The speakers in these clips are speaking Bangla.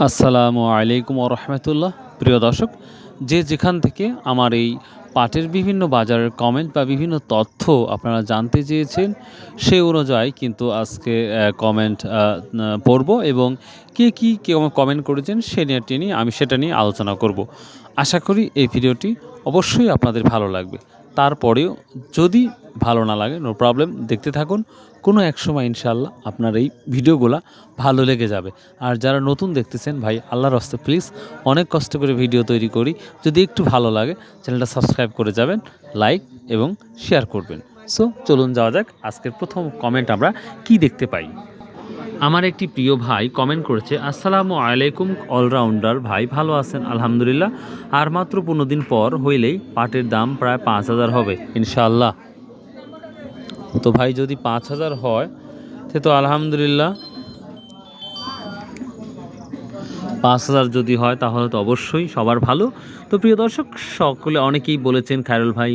আসসালামু আলাইকুম রহমতুল্লাহ। প্রিয় দর্শক, যে যেখান থেকে আমার এই পাটের বিভিন্ন বাজারের কমেন্ট বা বিভিন্ন তথ্য আপনারা জানতে চেয়েছেন, সে অনুযায়ী কিন্তু আজকে কমেন্ট পড়ব এবং কে কী কমেন্ট করেছেন সে নিয়ে নিয়ে আমি সেটা নিয়ে আলোচনা করব। আশা করি এই ভিডিওটি অবশ্যই আপনাদের ভালো লাগবে। তারপরেও যদি ভালো না লাগে নো প্রবলেম দেখতে থাকুন। কোনো এক সময় ইনশাল্লাহ আপনার এই ভিডিওগুলো ভালো লেগে যাবে। আর যারা নতুন দেখতেছেন, ভাই, আল্লাহর হস্তে প্লিজ অনেক কষ্ট করে ভিডিও তৈরি করি। যদি একটু ভালো লাগে, চ্যানেলটা সাবস্ক্রাইব করে যাবেন লাইক এবং শেয়ার করবেন। সো চলুন যাওয়া যাক। আজকের প্রথম কমেন্ট আমরা কি দেখতে পাই? আমার একটি প্রিয় ভাই কমেন্ট করেছে, আসসালামু আলাইকুম অলরাউন্ডার ভাই, ভালো আছেন? আলহামদুলিল্লাহ। আর মাত্র পনেরো দিন পর হইলেই পাটের দাম প্রায় পাঁচ হাজার হবে ইনশাল্লাহ তো ভাই, যদি পাঁচ হাজার হয়, সে তো আলহামদুলিল্লাহ পাঁচ হাজার যদি হয়, তাহলে তো অবশ্যই সবার ভালো। তো প্রিয় দর্শক, সকলে অনেকেই বলেছেন, খায়রুল ভাই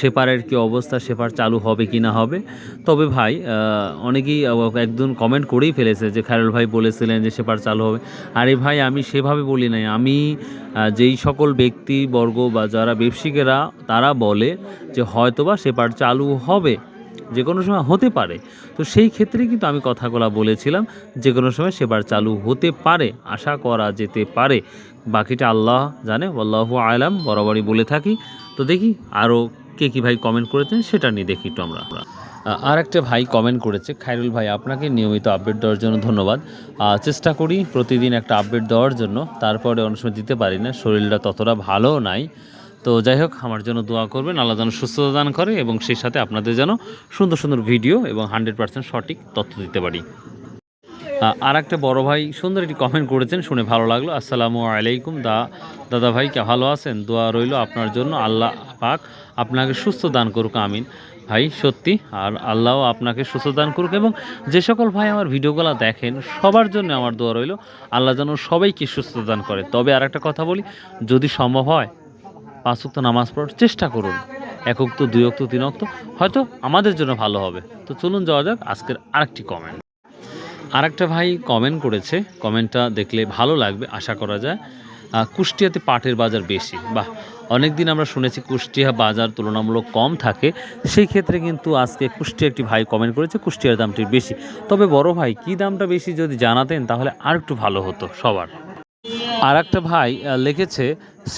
সেপারের কি অবস্থা সেপার চালু হবে কি না হবে? তবে ভাই অনেকেই একজন কমেন্ট করেই ফেলেছে যে খায়রুল ভাই বলেছিলেন যে সেপার চালু হবে। আরে ভাই, আমি সেভাবে বলি নাই। আমি যেই সকল ব্যক্তি বর্গ বা যারা ব্যবসায়িকেরা তারা বলে যে হয়তোবা সেপার চালু হবে। যে কোনো সময় হতে পারে। তো সেই ক্ষেত্রে কিন্তু আমি কথাগুলো বলেছিলাম যে কোনো সময় সেবার চালু হতে পারে, আশা করা যেতে পারে। বাকিটা আল্লাহ জানে আল্লাহ আলাম, বরাবরই বলে থাকি। তো দেখি আরও কে কী ভাই কমেন্ট করেছেন, সেটা নিয়ে দেখি একটু আমরা। আর একটা ভাই কমেন্ট করেছে, খায়রুল ভাই, আপনাকে নিয়মিত আপডেট দেওয়ার জন্য ধন্যবাদ। চেষ্টা করি প্রতিদিন একটা আপডেট দেওয়ার জন্য, তারপরে অনেক সময় দিতে পারি না, শরীরটা ততটা ভালো নাই। তো যাই হোক, আমার জন্য দোয়া করবেন। আল্লাহ যেন সুস্থতা দান করে এবং সেই সাথে আপনাদের যেন সুন্দর সুন্দর ভিডিও এবং হান্ড্রেড পার্সেন্ট সঠিক তথ্য দিতে পারি। আর একটা বড় ভাই সুন্দর একটি কমেন্ট করেছেন, শুনে ভালো লাগল। আসসালামু আলাইকুম। দা, দাদা ভাই, কে ভালো আছেন? দোয়া রইল আপনার জন্য। আল্লাহ পাক আপনাকে সুস্থ দান করুক, আমিন। ভাই, সত্যি, আর আল্লাহও আপনাকে সুস্থ দান করুক এবং যে সকল ভাই আমার ভিডিওগুলো দেখেন, সবার জন্য আমার দোয়া রইল। আল্লাহ যেন সবাইকে সুস্থ দান করে। তবে আর একটা কথা বলি, যদি সম্ভব হয় পাঁচ উক্ত নামাজ পড়ার চেষ্টা করুন। এক উক্ত দুই উক্ত তিন উক্ত হয়তো আমাদের জন্য ভালো হবে। তো চলুন যাওয়া যাক আজকের আরেকটি কমেন্ট আরেকটা ভাই কমেন্ট করেছে। কমেন্টটা দেখলে ভালো লাগবে, আশা করা যায়। কুষ্টিয়াতে পাটের বাজার বেশি। বাহ অনেক দিন আমরা শুনেছি কুষ্টিয়া বাজার তুলনামূলক কম থাকে। সেই ক্ষেত্রে কিন্তু আজকে কুষ্টিয়া একটি ভাই কমেন্ট করেছে, কুষ্টিয়ার দামটি বেশি। তবে বড় ভাই, কি দামটা বেশি যদি জানাতেন তাহলে আর একটু ভালো হতো সবার। আর একটা ভাই লিখেছে,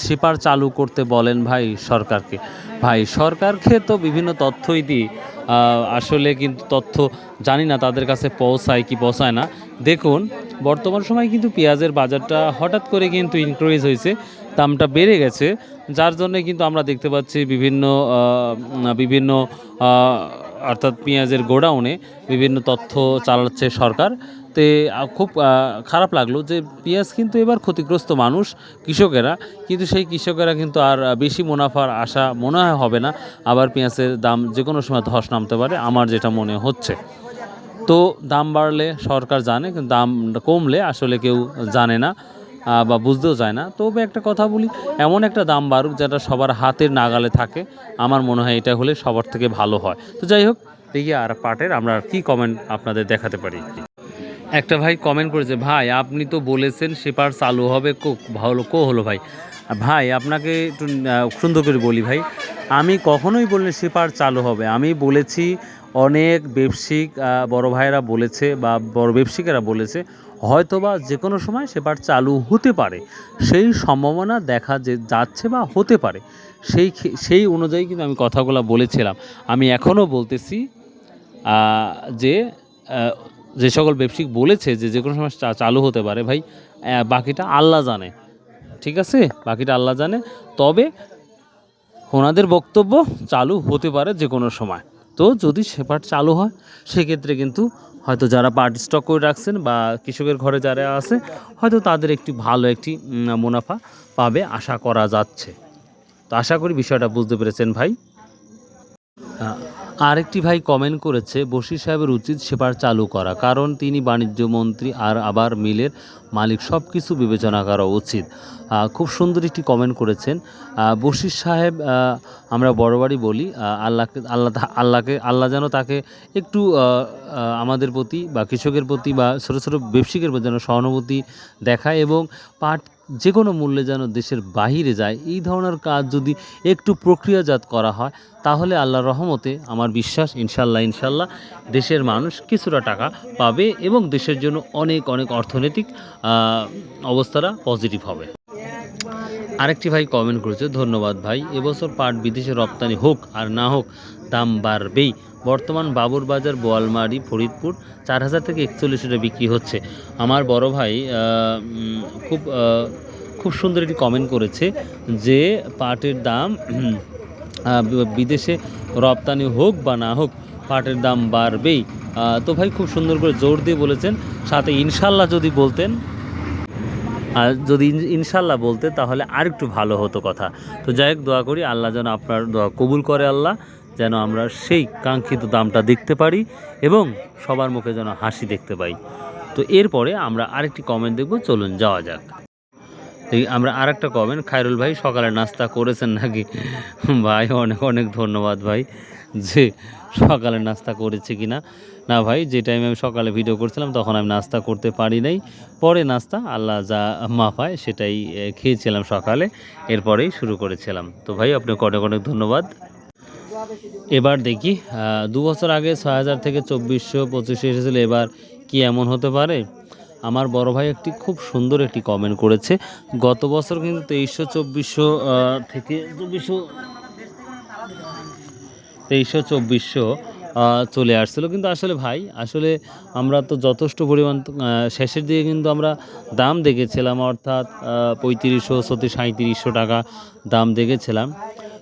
সিপার চালু করতে বলেন ভাই সরকারকে। ভাই, সরকারকে তো বিভিন্ন তথ্যই দিই। আসলে কিন্তু তথ্য জানি না তাদের কাছে পৌঁছায় কি পৌঁছায় না। দেখুন, বর্তমান সময় কিন্তু পেঁয়াজের বাজারটা হঠাৎ করে কিন্তু ইনক্রিজ হয়েছে, দামটা বেড়ে গেছে, যার জন্য কিন্তু আমরা দেখতে পাচ্ছি বিভিন্ন বিভিন্ন অর্থাৎ পেঁয়াজের গোডাউনে বিভিন্ন তথ্য চালাচ্ছে সরকার। তে খুব খারাপ লাগল যে পেঁয়াজ কিন্তু এবার ক্ষতিগ্রস্ত মানুষ, কৃষকেরা। কিন্তু সেই কৃষকেরা কিন্তু আর বেশি মুনাফার আশা মনে হয় হবে না। আবার পেঁয়াজের দাম যে কোনো সময় ধস নামতে পারে, আমার যেটা মনে হচ্ছে। তো দাম বাড়লে সরকার জানে, কিন্তু দাম কমলে আসলে কেউ জানে না বা বুঝতেও চায় না। তবে একটা কথা বলি, এমন একটা দাম বাড়ুক যেটা সবার হাতের নাগালে থাকে। আমার মনে হয় এটা হলে সবার থেকে ভালো হয়। তো যাই হোক, দেখি আর পাটের আমরা কি কমেন্ট আপনাদের দেখাতে পারি। একটা ভাই কমেন্ট করেছে, ভাই, আপনি তো বলেছেন সেপার চালু হবে কো, ভালো কো হলো ভাই। ভাই, আপনাকে একটু সুন্দর করে বলি ভাই, আমি কখনোই বলিনি সেপার চালু হবে। আমি বলেছি, অনেক ব্যবসায়িক বড় ভাইয়েরা বলেছে বা বড় ব্যবসায়িকেরা বলেছে, হয়তোবা যে কোনো সময় সেপার চালু হতে পারে। সেই সম্ভাবনা দেখা যে, যাচ্ছে বা হতে পারে, সেই সেই অনুযায়ী কিন্তু আমি কথাগুলো বলেছিলাম। আমি এখনও বলতেছি যে যে সকল ব্যবসায়িক বলেছে যে যে কোনো সময় চালু হতে পারে, ভাই বাকিটা আল্লাহ জানে, ঠিক আছে? বাকিটা আল্লাহ জানে। তবে ওনাদের বক্তব্য চালু হতে পারে যে কোনো সময়। তো যদি সেপার চালু হয়, সেক্ষেত্রে কিন্তু হয়তো যারা পার্ট স্টক করে রাখছেন বা কৃষকের ঘরে যারা আছে, হয়তো তাদের একটি ভালো একটি মুনাফা পাবে, আশা করা যাচ্ছে। তো আশা করি বিষয়টা বুঝতে পেরেছেন, ভাই। আরেকটি ভাই কমেন্ট করেছে, বশির সাহেবের উচিত সেবার চালু করা, কারণ তিনি বাণিজ্য মন্ত্রী আর আবার মিলের মালিক সব কিছু বিবেচনা করা উচিত। খুব সুন্দর একটি কমেন্ট করেছেন। বশির সাহেব আমরা বড়বারই বলি আল্লাহকে আল্লাহ আল্লাহকে আল্লাহ যেন তাকে একটু আমাদের প্রতি বা কৃষকের প্রতি বা ছোটো ছোটো ব্যবসায়িকের প্রতি যেন সহানুভূতি দেখায় এবং পাট যে কোনো মূল্যে যেন দেশের বাহিরে যায়, এই ধরনের কাজ যদি একটু প্রক্রিয়াজাত করা হয়, তাহলে আল্লাহ রহমতে আমার বিশ্বাস ইনশাল্লাহ ইনশাল্লাহ দেশের মানুষ কিছুটা টাকা পাবে এবং দেশের জন্য অনেক অনেক অর্থনৈতিক অবস্থাটা পজিটিভ হবে। আরেকটি ভাই কমেন্ট করেছে, ধন্যবাদ ভাই, এবছর পাট বিদেশে রপ্তানি হোক আর না হোক, দাম বাড়বেই। বর্তমান বাবুর বাজার বোয়ালমারি, ফরিদপুর চার হাজার থেকে একচল্লিশ টাকা বিক্রি হচ্ছে। আমার বড় ভাই খুব খুব সুন্দর একটি কমেন্ট করেছে যে পাটের দাম বিদেশে রপ্তানি হোক বা না হোক, পাটের দাম বাড়বেই। তো ভাই খুব সুন্দর করে জোর দিয়ে বলেছেন, সাথে ইনশাল্লাহ যদি বলতেন আর যদি ইনশাল্লাহ বলতে, তাহলে আরেকটু ভালো হতো কথা। তো যাই হোক, দোয়া করি আল্লাহ যেন আপনার দোয়া কবুল করে আল্লাহ, যেন আমরা সেই কাঙ্ক্ষিত দামটা দেখতে পারি এবং সবার মুখে যেন হাসি দেখতে পাই। তো এরপরে আমরা আরেকটি কমেন্ট দেখব, চলুন যাওয়া যাক। এই আমরা আর একটা কমেন্ট খায়রুল ভাই সকালে নাস্তা করেছেন নাকি? ভাই, অনেক অনেক ধন্যবাদ ভাই, যে সকালে নাস্তা করেছে কিনা। না ভাই, যে টাইমে আমি সকালে ভিডিও করছিলাম, তখন আমি নাস্তা করতে পারি নাই। পরে নাস্তা, আল্লাহ যা মাফায় সেটাই খেয়েছিলাম সকালে। এরপরেই শুরু করেছিলাম। তো ভাই, আপনাকে অনেক অনেক ধন্যবাদ। এবার দেখি দু বছর আগে ছয় হাজার থেকে চব্বিশশো পঁচিশশো এসেছিল, এবার কি এমন হতে পারে? আমার বড় ভাই একটি খুব সুন্দর একটি কমেন্ট করেছে। গত বছর কিন্তু তেইশশো চব্বিশশো থেকে চব্বিশশো, তেইশশো চব্বিশশো চলে আসছিল। কিন্তু আসলে ভাই, আসলে আমরা তো যথেষ্ট পরিমাণ শেষের দিকে কিন্তু আমরা দাম দেখেছিলাম, অর্থাৎ পঁয়ত্রিশশো সত্যি সাঁত্রিশশো টাকা দাম দেখেছিলাম।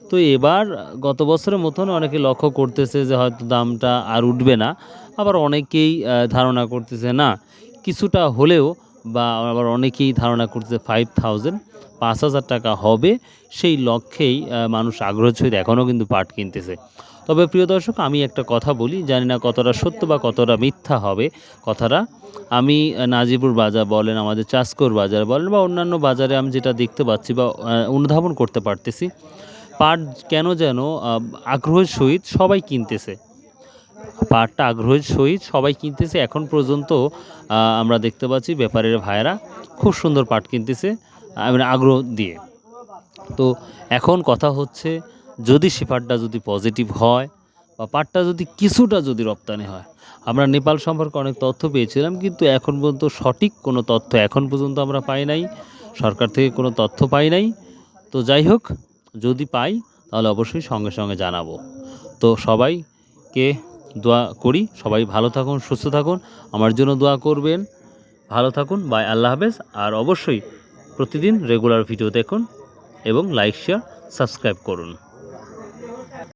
তো এবার গত বছরের মতন অনেকে লক্ষ্য করতেছে যে হয়তো দামটা আর উঠবে না, আবার অনেকেই ধারণা করতেছে না, কিছুটা হলেও বা আবার অনেকেই ধারণা করতেছে ফাইভ থাউজেন্ড পাঁচ হাজার টাকা হবে, সেই লক্ষ্যেই মানুষ আগ্রহ সহিত এখনও কিন্তু পাট কিনতেছে। তবে প্রিয় দর্শক, আমি একটা কথা বলি, জানি না কতটা সত্য বা কতটা মিথ্যা হবে কথাটা। আমি নাজিপুর বাজার বলেন, আমাদের চাষকর বাজার বলেন বা অন্যান্য বাজারে আমি যেটা দেখতে পাচ্ছি বা অনুধাবন করতে পারতেছি, পাট কেন যেন আগ্রহের সহিত সবাই কিনতেছে। পাটটা আগ্রহের সহিত সবাই কিনতেছে। এখন পর্যন্ত আমরা দেখতে পাচ্ছি, ব্যাপারের ভাইয়েরা খুব সুন্দর পাট কিনতেছে। মানে আগ্রহ দিয়ে। তো এখন কথা হচ্ছে, যদি সে পাটটা যদি পজিটিভ হয় বা পাটটা যদি কিছুটা যদি রপ্তানি হয়, আমরা নেপাল সম্পর্কে অনেক তথ্য পেয়েছিলাম, কিন্তু এখন পর্যন্ত সঠিক কোনো তথ্য এখন পর্যন্ত আমরা পাই নাই, সরকার থেকে কোনো তথ্য পাই নাই। তো যাই হোক, যদি পাই, তাহলে অবশ্যই সঙ্গে সঙ্গে জানাব। তো সবাইকে দোয়া করি, সবাই ভালো থাকুন, সুস্থ থাকুন, আমার জন্য দোয়া করবেন। ভালো থাকুন, বাই, আল্লাহ হাফেজ, আর অবশ্যই প্রতিদিন রেগুলার ভিডিও দেখুন এবং লাইক শেয়ার সাবস্ক্রাইব করুন।